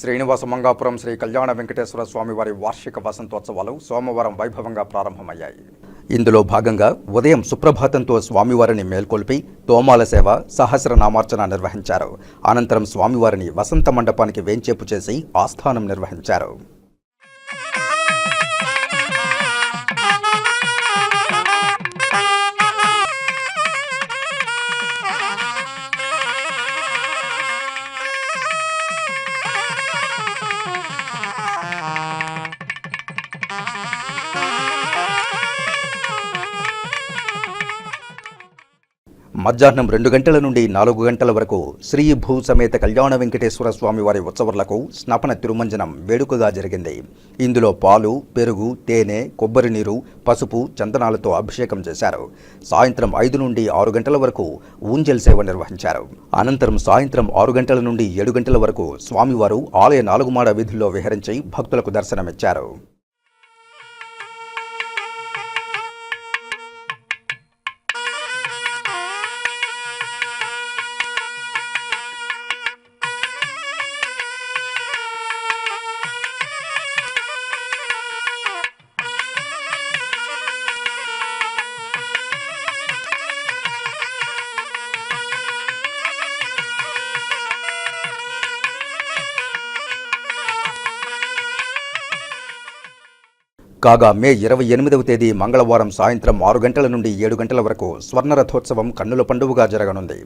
శ్రీనివాస మంగాపురం శ్రీ కళ్యాణ వెంకటేశ్వర స్వామివారి వార్షిక వసంతోత్సవాలు సోమవారం వైభవంగా ప్రారంభమయ్యాయి. ఇందులో భాగంగా ఉదయం సుప్రభాతంతో స్వామివారిని మేల్కొల్పి తోమాల సేవ సహస్రనామార్చన నిర్వహించారు. అనంతరం స్వామివారిని వసంత మండపానికి వేంచేపు చేసి ఆస్థానం నిర్వహించారు. మధ్యాహ్నం రెండు గంటల నుండి నాలుగు గంటల వరకు శ్రీ భూ సమేత కళ్యాణ వెంకటేశ్వర స్వామి వారి ఉత్సవాలకు స్నపన తిరుమంజనం వేడుకగా జరిగింది. ఇందులో పాలు పెరుగు తేనె కొబ్బరి నీరు పసుపు చందనాలతో అభిషేకం చేశారు. సాయంత్రం ఐదు నుండి ఆరు గంటల వరకు ఊంజల్ సేవ నిర్వహించారు. అనంతరం సాయంత్రం ఆరు గంటల నుండి ఏడు గంటల వరకు స్వామివారు ఆలయ నాలుగుమాడ వీధుల్లో విహరించి భక్తులకు దర్శనమిచ్చారు. కాగా మే ఇరవై ఎనిమిదవ తేదీ మంగళవారం సాయంత్రం ఆరు గంటల నుండి ఏడు గంటల వరకు స్వర్ణ రథోత్సవం కన్నుల పండుగగా జరగనుంది.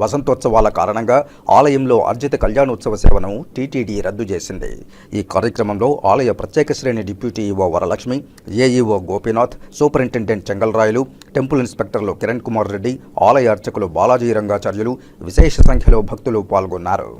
వసంతోత్సవాల కారణంగా ఆలయంలో అర్జిత కళ్యాణోత్సవ సేవను టీటీడీ రద్దు చేసింది. ఈ కార్యక్రమంలో ఆలయ ప్రత్యేక శ్రేణి deputy EO Varalakshmi AEO Gopinath superintendent Chengalrayalu temple ఇన్స్పెక్టర్లు Kiran Kumar Reddy ఆలయ అర్చకులు బాలాజీ రంగాచార్యులు విశేష సంఖ్యలో భక్తులు పాల్గొన్నారు.